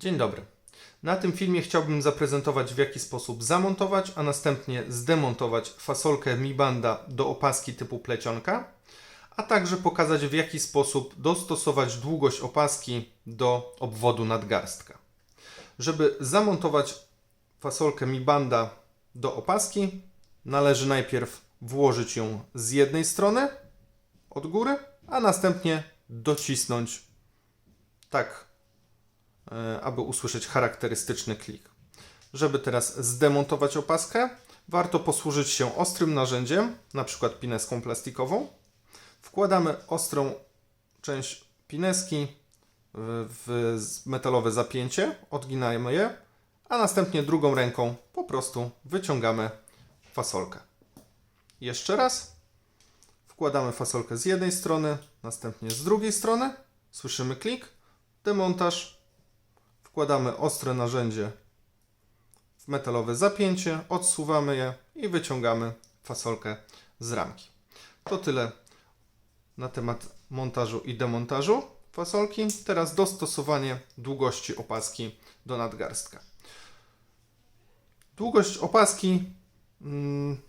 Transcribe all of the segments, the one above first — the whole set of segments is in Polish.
Dzień dobry. Na tym filmie chciałbym zaprezentować w jaki sposób zamontować, a następnie zdemontować fasolkę Mi Banda do opaski typu plecionka, a także pokazać w jaki sposób dostosować długość opaski do obwodu nadgarstka. Żeby zamontować fasolkę Mi Banda do opaski, należy najpierw włożyć ją z jednej strony od góry, a następnie docisnąć tak aby usłyszeć charakterystyczny klik. Żeby teraz zdemontować opaskę, warto posłużyć się ostrym narzędziem, na przykład pineską plastikową. Wkładamy ostrą część pineski w w metalowe zapięcie, odginajmy je, a następnie drugą ręką po prostu wyciągamy fasolkę. Jeszcze raz. Wkładamy fasolkę z jednej strony, następnie z drugiej strony. Słyszymy klik, demontaż, Wkładamy ostre narzędzie w metalowe zapięcie, odsuwamy je i wyciągamy fasolkę z ramki. To tyle na temat montażu i demontażu fasolki. Teraz dostosowanie długości opaski do nadgarstka. Długość opaski mm,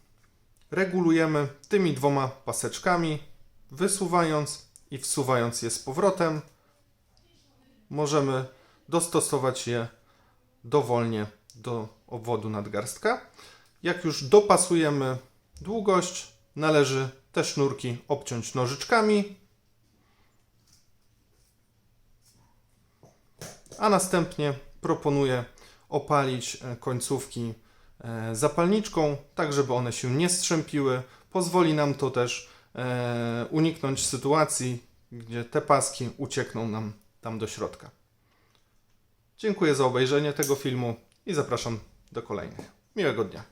regulujemy tymi dwoma paseczkami, wysuwając i wsuwając je z powrotem. Możemy dostosować je dowolnie do obwodu nadgarstka. Jak już dopasujemy długość, należy te sznurki obciąć nożyczkami, a następnie proponuję opalić e, końcówki e, zapalniczką, tak żeby one się nie strzępiły. Pozwoli nam to też e, uniknąć sytuacji, gdzie te paski uciekną nam tam do środka. Dziękuję za obejrzenie tego filmu i zapraszam do kolejnych. Miłego dnia.